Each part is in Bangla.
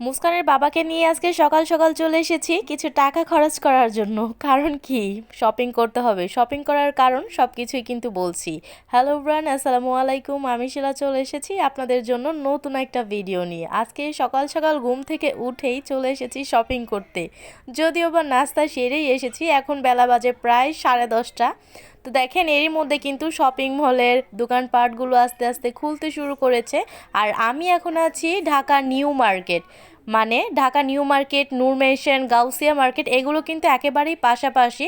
মুস্কানের বাবাকে নিয়ে আজকে সকাল সকাল চলে এসেছি কিছু টাকা খরচ করার জন্য। কারণ কি? শপিং করতে হবে। শপিং করার কারণ সব কিছুই কিন্তু বলছি। হ্যালো ব্রান আসসালামু আলাইকুম। আমি শিলা চলে এসেছি আপনাদের জন্য নতুন একটা ভিডিও নিয়ে। আজকে সকাল সকাল ঘুম থেকে উঠেই চলে এসেছি শপিং করতে। যদিও বা নাস্তা সেরেই এসেছি। এখন বেলা বাজে প্রায় সাড়ে দশটা। তো দেখেন, এরই মধ্যে কিন্তু শপিং মলের দোকানপাটগুলো আস্তে আস্তে খুলতে শুরু করেছে। আর আমি এখন আছি ঢাকা নিউ মার্কেট। মানে Dhaka new market Nur Mansion Gausia market, এগুলো কিন্তু একেবারেই পাশাপাশি।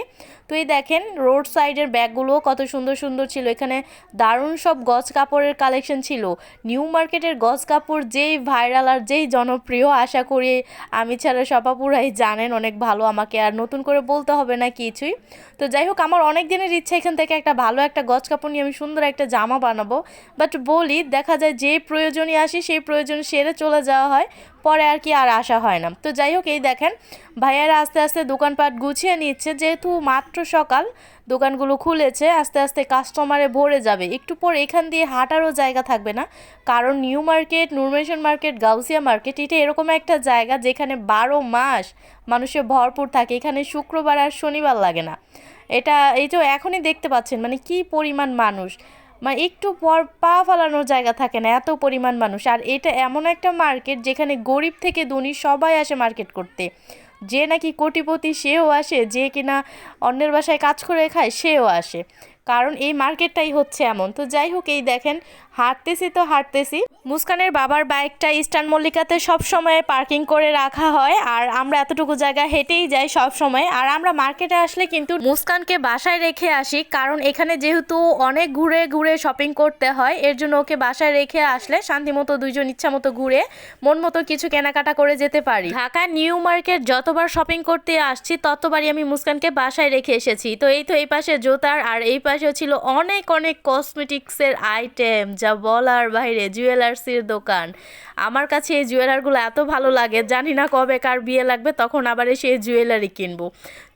তো এই দেখেন রোড সাইডের ব্যাগগুলোও কত সুন্দর সুন্দর ছিল। এখানে দারুণ সব গজ কাপড়ের কালেকশন ছিল। নিউ মার্কেটের গজ কাপড় যেই ভাইরাল আর যেই জনপ্রিয়, আশা করি আমি ছাড়া সবাপুরাই জানেন, অনেক ভালো আমাকে। আর নতুন করে বলতে হবে না কিছুই। তো যাই হোক, আমার অনেক দিনের ইচ্ছা এখান থেকে একটা ভালো একটা গজ কাপড় নিয়ে আমি সুন্দর একটা জামা বানাবো। বাট বলি, দেখা যায় যে প্রয়োজনই আসি, সেই প্রয়োজন সেরে চলে যাওয়া হয়। পরে আর কি আর আসা হয় না। তো যাই হোক, এই দেখেন ভাইয়ারা আস্তে আস্তে দোকানপাট গুছিয়ে নিচ্ছে, যেহেতু মাত্র সকাল, দোকানগুলো খুলেছে, আস্তে আস্তে কাস্টমারে ভরে যাবে। একটু পর এখান দিয়ে হাঁটারও জায়গা থাকবে না, কারণ new market Nur Mansion market Gausia market, এটা এরকম একটা জায়গা যেখানে বারো মাস মানুষের ভরপুর থাকে, এখানে শুক্রবার আর শনিবার লাগে না। এটা এই তো এখনই দেখতে পাচ্ছেন মানে কি পরিমাণ মানুষ। মানে একটু পর পা ফালানোর জায়গা থাকে না, এত পরিমাণ মানুষ। আর এটা এমন একটা মার্কেট যেখানে গরিব থেকে ধনী সবাই আসে মার্কেট করতে। যে নাকি কোটিপতি সেও আসে, যে কিনা অন্যের বাসায় কাজ করে খায়, সেও আসে। কারণ এই মার্কেটটাই হচ্ছে এমন। তো যাই হোক, এই দেখেন হাঁটতেছি তো হাঁটতেছি। মুস্কানের বাবার বাইকটা ইস্টার্ন মল্লিকাতে সব সময় পার্কিং করে রাখা হয় আর আমরা এতটুকু জায়গা হেঁটেই যাই সব সময়। আর আমরা মার্কেটে আসলে কিন্তু মুস্কানকে বাসায় রেখে আসি কারণ এখানে যেহেতু অনেক ঘুরে ঘুরে শপিং করতে হয়, এর জন্য ওকে বাসায় রেখে আসলে শান্তিমতো দুইজন ইচ্ছা মতো ঘুরে মন মতো কিছু কেনাকাটা করে যেতে পারি। ঢাকা নিউ মার্কেট যতবার শপিং করতে আসছি ততবারই আমি মুস্কানকে বাসায় রেখে এসেছি। তো এই তো এই পাশে জোতার আর এই পাশে ছিল অনেক অনেক কসমেটিক্সের আইটেম যা বলার বাইরে, জুয়েলার্সির দোকান। আমার কাছে এই জুয়েলারগুলো এত ভালো লাগে, জানি না কবে কার বিয়ে লাগবে, তখন আবার এসে এই জুয়েলারি কিনবো।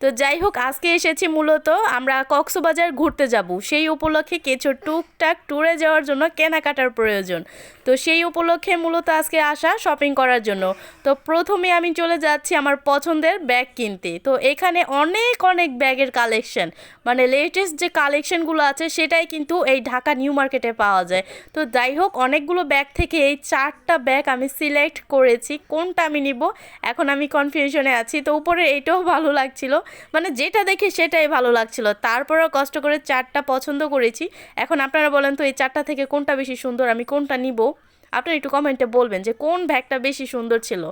তো যাই হোক, আজকে এসেছি মূলত আমরা কক্সবাজার ঘুরতে যাব। সেই উপলক্ষে কিছু টুকটাক ট্যুরে যাওয়ার জন্য কেনাকাটার প্রয়োজন। তো সেই উপলক্ষে মূলত আজকে আসা শপিং করার জন্য। তো প্রথমে আমি চলে যাচ্ছি আমার পছন্দের ব্যাগ কিনতে। তো এখানে অনেক অনেক ব্যাগের কালেকশন মানে লেটেস্ট যে কালেকশনগুলো আছে, সেটাই কিন্তু এই ঢাকা নিউ মার্কেটে পাওয়া যায়। তো যাই হোক, অনেকগুলো ব্যাগ থেকে এই চারটা ব্যাগ আমি সিলেক্ট করেছি। কোনটা আমি নিব? এখন আমি কনফিউশনে আছি। তো উপরে এইটাও ভালো লাগছিল। মানে যেটা দেখি সেটাই ভালো লাগছিল। তারপরেও কষ্ট করে চারটা পছন্দ করেছি। এখন আপনারা বলেন তো, এই চারটা থেকে কোনটা বেশি সুন্দর, আমি কোনটা নিব? আপনারা একটু কমেন্টে বলবেন যে কোন ব্যাগটা বেশি সুন্দর ছিল।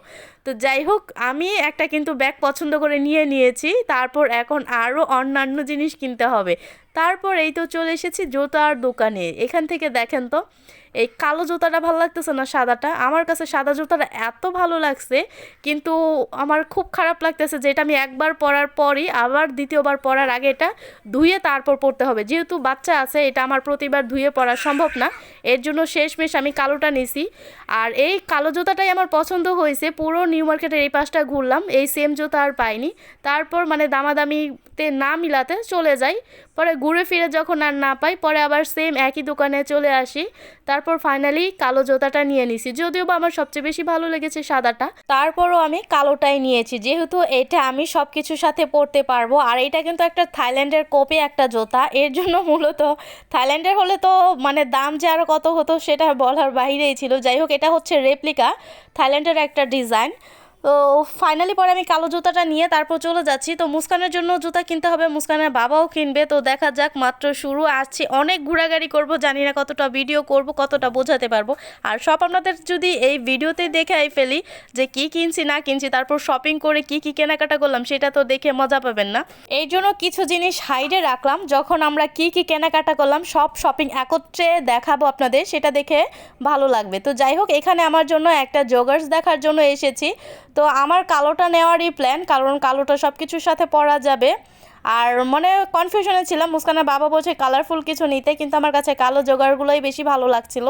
তো যাই হোক, আমি একটা কিন্তু ব্যাগ পছন্দ করে নিয়ে নিয়েছি। তারপর এখন আরও অন্যান্য জিনিস কিনতে হবে। তারপর এই তো চলে এসেছি জুতার দোকানে। এখান থেকে দেখেন তো এই কালো জুতাটা ভালো লাগতেছে না সাদাটা? আমার কাছে সাদা জুতাটা এত ভালো লাগছে, কিন্তু আমার খুব খারাপ লাগতেছে যে এটা আমি একবার পরার পরই, আবার দ্বিতীয়বার পরার আগে এটা ধুয়ে তারপর পরতে হবে। যেহেতু বাচ্চা আছে, এটা আমার প্রতিবার ধুয়ে পরা সম্ভব না, এর জন্য শেষমেশ আমি কালোটা নিছি। আর এই কালো জুতাটাই আমার পছন্দ হয়েছে। পুরো নিউ মার্কেটের এই পাশটা ঘুরলাম, এই সেম জুতা আর পাইনি। তারপর মানে দামাদামিতে না মিলাতে চলে যাই, পরে ঘুরে ফিরে যখন আর না পাই, পরে আবার সেম একই দোকানে চলে আসি। তারপর ফাইনালি কালো জুতাটা নিয়ে নিছি, যদিও বা আমার সবচেয়ে বেশি ভালো লেগেছে সাদাটা। তারপরও আমি কালোটাই নিয়েছি, যেহেতু এটা আমি সব কিছুর সাথে পরতে পারব, আর এটা কিন্তু একটা থাইল্যান্ডের কোপে একটা জুতা। এর জন্য মূলত থাইল্যান্ডের হলে তো মানে দাম যে আরও কত হতো সেটা বলার বাইরেই ছিল। যাই হোক এটা হচ্ছে রেপ্লিকা থাইল্যান্ডের একটা ডিজাইন ফাইনালি পরে আমি কালো জুতাটা নিয়ে তারপর চলে যাচ্ছি। তো মুস্কানের জন্য জুতা কিনতে হবে, মুস্কানের বাবাও কিনবে। তো দেখা যাক, মাত্র শুরু, আসছি। অনেক ঘোরাঘুরি করব, জানি না কতটা ভিডিও করব, কতটা বোঝাতে পারব। আর সব আপনাদের যদি এই ভিডিওতে দেখে আই ফেলি যে কি কিনছি, না কিনছি, তারপর শপিং করে কি কি কেনাকাটা করলাম, সেটা তো দেখে মজা পাবেন না। এই জন্য কিছু জিনিস হাইডে রাখলাম, যখন আমরা কি কি কেনাকাটা করলাম, সব শপিং একত্রে দেখাবো আপনাদের, সেটা দেখে ভালো লাগবে। তো যাই হোক, এখানে আমার জন্য একটা জগার্স দেখার জন্য এসেছি। তো আমার কালোটা নেওয়ারই প্ল্যান কারণ কালোটা সব কিছুর সাথে পরা যাবে। আর মনে কনফিউশনে ছিলাম, মুস্কানের বাবা বলছে কালারফুল কিছু নিতে। কিন্তু আমার কাছে কালো জোগাড়গুলোই বেশি ভালো লাগছিল।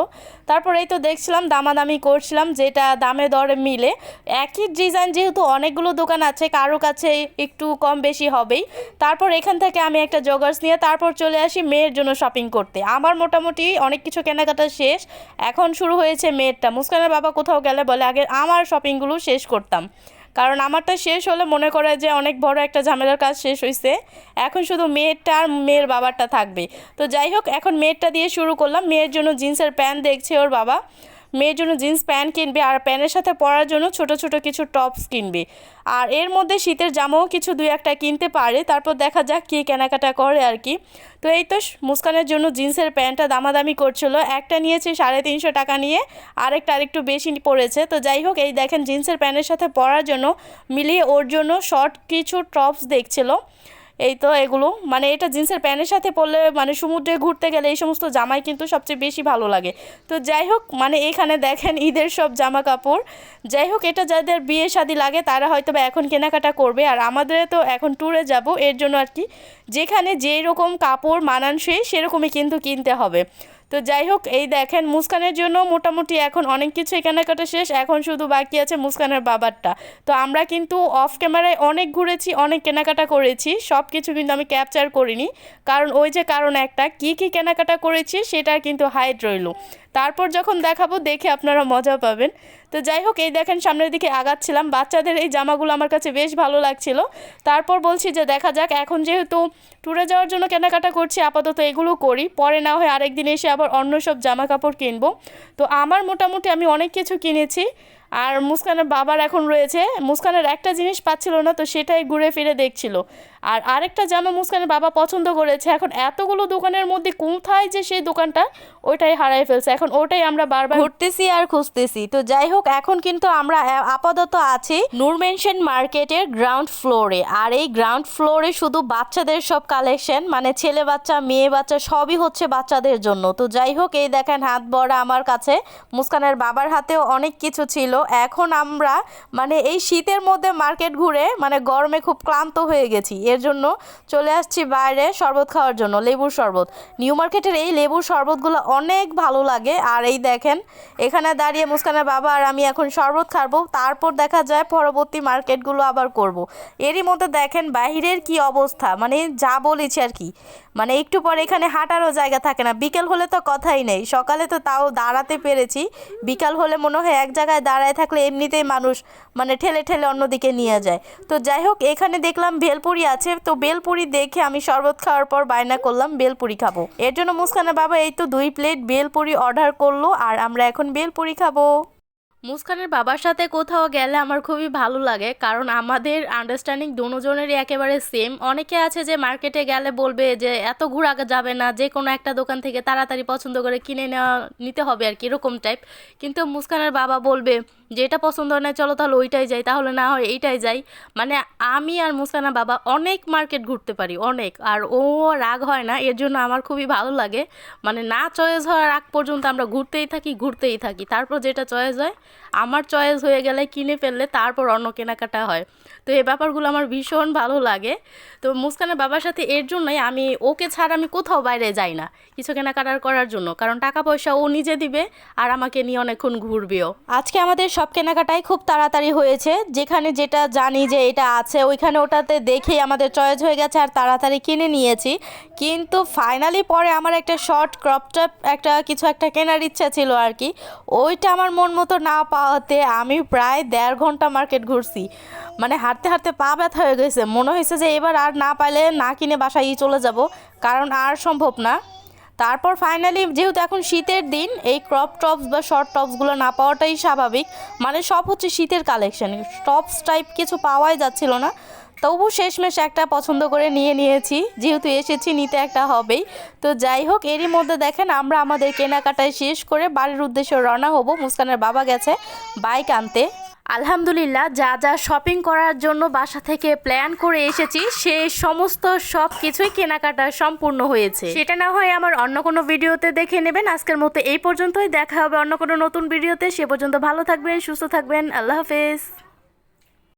তারপর এই তো দেখছিলাম, দামাদামি করছিলাম, যেটা দামে দরে মিলে। একই ডিজাইন যেহেতু অনেকগুলো দোকান আছে, কারও কাছে একটু কম বেশি হবেই। তারপর এখান থেকে আমি একটা জগার্স নিয়ে তারপর চলে আসি মেয়ের জন্য শপিং করতে। আমার মোটামুটি অনেক কিছু কেনাকাটা শেষ, এখন শুরু হয়েছে মেয়েরটা। মুস্কানের বাবা কোথাও গেলে বলে, আগে আমার শপিংগুলো শেষ করতাম। কারণ আমারটা শেষ হলে মনে করে যে অনেক বড় একটা ঝামেলার কাজ শেষ হয়েছে এখন শুধু মেয়েরটা আর মেয়ের বাবারটা থাকবে। তো যাই হোক, এখন মেয়েরটা দিয়ে শুরু করলাম। মেয়ের জন্য জিন্সের প্যান্ট দেখছে ওর বাবা। মেয়ের জন্য জিন্স, প্যান্ট কিনবে আর প্যান্টের সাথে পরার জন্য ছোট ছোট কিছু টপস কিনবে। আর এর মধ্যে শীতের জামাও কিছু দুই একটা কিনতে পারে। তারপর দেখা যাক কী কেনাকাটা করে আর কি। তো এই তো মুস্কানের জন্য জিন্সের প্যান্টটা দামাদামি করছিল। একটা নিয়েছে সাড়ে তিনশো টাকা নিয়ে, আরেকটা আরেকটু বেশি পড়েছে। তো যাই হোক, এই দেখেন জিন্সের প্যান্টের সাথে পরার জন্য মিলিয়ে ওর জন্য শর্ট কিছু টপস দেখছিল। এই তো এগুলো। মানে এটা জিন্সের প্যান্টের সাথে পরলে মানে সমুদ্রে ঘুরতে গেলে এই সমস্ত জামাই কিন্তু সবচেয়ে বেশি ভালো লাগে। তো যাই হোক মানে এখানে দেখেন ঈদের সব জামা কাপড় যাই হোক, এটা যাদের বিয়ে শাদি লাগে, তারা হয়তো বা এখন কেনাকাটা করবে। আর আমাদের তো এখন ট্যুরে যাব, এর জন্য আর কি। যেখানে যেই রকম কাপড় মানানসই, সেরকমই কিন্তু কিনতে হবে। তো যাই হোক, এই দেখেন মুস্কানের জন্য মোটামুটি এখন অনেক কিছুই কেনাকাটা শেষ। এখন শুধু বাকি আছে মুস্কানের বাবারটা। তো আমরা কিন্তু অফ ক্যামেরায় অনেক ঘুরেছি, অনেক কেনাকাটা করেছি। সব কিছু কিন্তু আমি ক্যাপচার করিনি। কারণ ওই যে কারণ একটা, কি কি কেনাকাটা করেছি সেটা কিন্তু হাইট রইল। তারপর যখন দেখাবো, দেখে আপনারা মজা পাবেন। তো যাই হোক, এই দেখেন সামনের দিকে আগাচ্ছিলাম। বাচ্চাদের এই জামাগুলো আমার কাছে বেশ ভালো লাগছিল। তারপর বলছি যে দেখা যাক, এখন যেহেতু ট্যুরে যাওয়ার জন্য কেনাকাটা করছি, আপাতত এগুলো করি। পরে না হয় আরেকদিন এসে আবার অন্য সব জামা কাপড় কিনবো। তো আমার মোটামুটি আমি অনেক কিছু কিনেছি। আর মুস্কানের বাবার এখন রয়েছে। মুস্কানের একটা জিনিস পাচ্ছিল না, তো সেটাই ঘুরে ফিরে দেখছিল। আর আরেকটা জামা মুস্কানের বাবা পছন্দ করেছে। এখন এতগুলো দোকানের মধ্যে কোথায় যে সেই দোকানটা, ওইটাই হারাই ফেলছে। এখন ওটাই আমরা বারবার ঘুরতেছি আর খুঁজতেছি। তো যাই হোক, এখন কিন্তু আমরা আপাতত আছি নূর মেনশন মার্কেটের গ্রাউন্ড ফ্লোরে। আর এই গ্রাউন্ড ফ্লোরে শুধু বাচ্চাদের সব কালেকশন মানে ছেলে বাচ্চা, মেয়ে বাচ্চা, সবই হচ্ছে বাচ্চাদের জন্য। তো যাই হোক, এই দেখেন হাত বড়া আমার কাছে। মুস্কানের বাবার হাতেও অনেক কিছু ছিল। এখন আমরা মানে এই শীতের মধ্যে মার্কেট ঘুরে মানে গরমে খুব ক্লান্ত হয়ে গেছি। এর জন্য চলে আসছি বাইরে শরবত খাওয়ার জন্য, লেবুর শরবত। নিউ মার্কেটের এই লেবুর শরবতগুলো অনেক ভালো লাগে। আর এই দেখেন, এখানে দাঁড়িয়ে মুস্কানের বাবা আর আমি এখন শরবত খাব। তারপর দেখা যায় পরবর্তী মার্কেটগুলো আবার করব। এরই মধ্যে দেখেন বাইরের কি অবস্থা মানে যা বলেছি আর কি। মানে একটু পরে এখানে হাঁটারও জায়গা থাকে না। বিকেল হলে তো কথাই নেই। সকালে তো তাও দাঁড়াতে পেরেছি। বিকাল হলে মনে হয় এক জায়গায় দাঁড়ায় থাকলে এমনিতেই মানুষ মানে ঠেলে ঠেলে অন্যদিকে নিয়ে যায়। তো যাই হোক, এখানে দেখলাম ভেলপুরি আছে। তো বেলপুরি দেখে আমি শরবত খাওয়ার পর বায়না করলাম, বেলপুরি খাব। এর জন্য মুস্কানের বাবা এই তো দুই প্লেট বেলপুরি অর্ডার করল আর আমরা এখন বেলপুরি খাব। মুস্কানের বাবার সাথে কোথাও গেলে আমার খুবই ভালো লাগে, কারণ আমাদের আন্ডারস্ট্যান্ডিং দুজনেরই একেবারে সেম অনেকে আছে যে মার্কেটে গেলে বলবে যে এত ঘোরা যাবে না, যে কোনো একটা দোকান থেকে তাড়াতাড়ি পছন্দ করে কিনে নেওয়া, নিতে হবে আর কি, এরকম টাইপ কিন্তু মুস্কানের বাবা বলবে যে এটা পছন্দ হয় না, চলো তাহলে ওইটাই যাই, তাহলে না হয় এইটাই যাই। মানে আমি আর মুসানা বাবা অনেক মার্কেট ঘুরতে পারি, অনেক। আর ও রাগ হয় না, এর জন্য আমার খুবই ভালো লাগে। মানে না চয়েস হওয়ার আগ পর্যন্ত আমরা ঘুরতেই থাকি ঘুরতেই থাকি। তারপর যেটা চয়েস হয়, আমার চয়েস হয়ে গেলে কিনে ফেললে তারপর অন্য কেনাকাটা হয়। তো এই ব্যাপারগুলো আমার ভীষণ ভালো লাগে। তো মুস্কানের বাবার সাথে এর জন্যই আমি, ওকে ছাড়া আমি কোথাও বাইরে যাই না, কিছু কেনাকাটার করার জন্য। কারণ টাকা পয়সা ও নিজে দিবে আর আমাকে নিয়ে অনেকক্ষণ ঘুরবেও। আজকে আমাদের সব কেনাকাটাই খুব তাড়াতাড়ি হয়েছে। যেখানে যেটা জানি যে এটা আছে, ওইখানে ওটাতে দেখেই আমাদের চয়েস হয়ে গেছে আর তাড়াতাড়ি কিনে নিয়েছি। কিন্তু ফাইনালি পরে আমার একটা শর্ট ক্রপ টপ একটা কিছু একটা কেনার ইচ্ছা ছিল আর কি। ওইটা আমার মন মতো না পাওয়াতে আমি প্রায় দেড় ঘণ্টা মার্কেট ঘুরছি। মানে হাঁটতে হাঁটতে পা ব্যথা হয়ে গেছে। মনে হয়েছে যে এবার আর না পাইলে না কিনে বাসায় চলে যাব, কারণ আর সম্ভব না। তারপর ফাইনালি যেহেতু এখন শীতের দিন, এই ক্রপ টপস বা শর্ট টপসগুলো না পাওয়াটাই স্বাভাবিক। মানে সব হচ্ছে শীতের কালেকশন টপস টাইপ কিছু পাওয়াই যাচ্ছিল না। তবু শেষমেশ একটা পছন্দ করে নিয়ে নিয়েছি। যেহেতু এসেছি, নিতে একটা হবেই। তো যাই হোক, এরই মধ্যে দেখেন আমরা আমাদের কেনাকাটায় শেষ করে বাড়ির উদ্দেশ্যে রওনা হব। মুস্কানের বাবা গেছে বাইক আনতে। আলহামদুলিল্লাহ, যা যা শপিং করার জন্য বাসা থেকে প্ল্যান করে এসেছি, সে সমস্ত সব কিছুই কেনাকাটা সম্পূর্ণ হয়েছে। সেটা না হয় আমার অন্য কোনো ভিডিওতে দেখে নেবেন। আজকের মতো এই পর্যন্তই। দেখা হবে অন্য কোনো নতুন ভিডিওতে সে পর্যন্ত ভালো থাকবেন, সুস্থ থাকবেন। আল্লাহ হাফেজ।